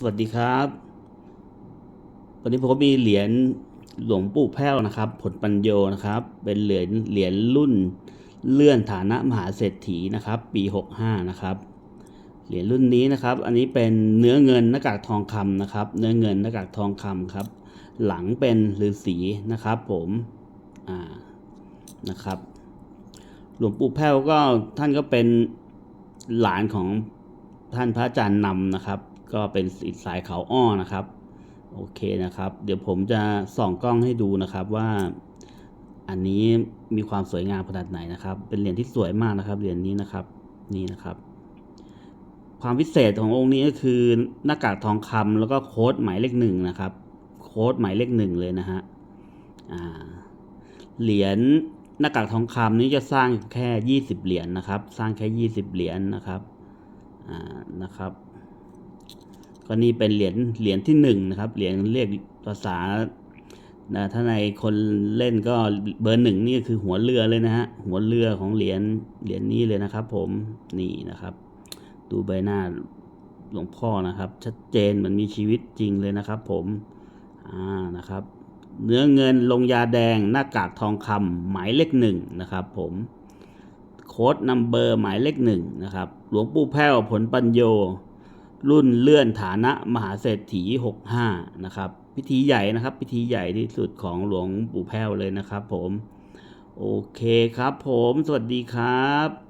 สวัสดีครับ วันนี้ผมก็มีเหรียญหลวงปู่แพ้วนะครับ ผลปัญโยนะครับ เป็นเหรียญเหรียญรุ่นเลื่อนฐานะมหาเศรษฐีนะครับ ปี 65 นะครับ เหรียญรุ่นนี้นะครับ อันนี้เป็นเนื้อเงินหน้ากากทองคำนะครับ เนื้อเงินหน้ากากทองคำครับ หลังเป็นฤาษีนะครับ ผม อ่า นะครับ หลวงปู่แพ้วก็ท่านก็เป็นหลานของท่านพระอาจารย์นำนะครับ ก็เป็นสิทธิ์สายเขาอ้อนะครับ โอเคนะครับ เดี๋ยวผมจะส่องกล้องให้ดูนะครับว่าอันนี้มีความสวยงามขนาดไหนนะครับ เป็นเหรียญที่สวยมากนะครับเหรียญนี้นะครับนี่นะครับ ความพิเศษขององค์นี้ก็คือหน้ากากทองคำแล้วก็โค้ดหมายเลขหนึ่งนะครับ โค้ดหมายเลขหนึ่งเลยนะฮะอ่าเหรียญหน้ากากทองคำนี้จะสร้างแค่ยี่สิบเหรียญนะครับ สร้างแค่ยี่สิบเหรียญนะครับอ่านะครับ ก็นี่เป็นเหรียญเหรียญที่หนึ่งนะครับเหรียญเรียกภาษาถ้าในคนเล่นก็เบอร์หนึ่งนี่ก็คือหัวเรือเลยนะฮะหัวเรือของเหรียญเหรียญนี้เลยนะครับ ผมนี่นะครับ ดูใบหน้าหลวงพ่อนะครับ ชัดเจนเหมือนมีชีวิตจริงเลยนะครับ ผมอ่านะครับ เนื้อเงินลงยาแดงหน้ากากทองคำหมายเลขหนึ่งนะครับ ผมโค้ดนัมเบอร์หมายเลขหนึ่งนะครับ หลวงปู่แพ้วผลปัญโย รุ่นเลื่อนฐานะมหาเศรษฐี 65 นะครับ พิธีใหญ่นะครับ พิธีใหญ่ที่สุดของหลวงปู่แพ้วเลยนะครับผม โอเคครับผม สวัสดีครับ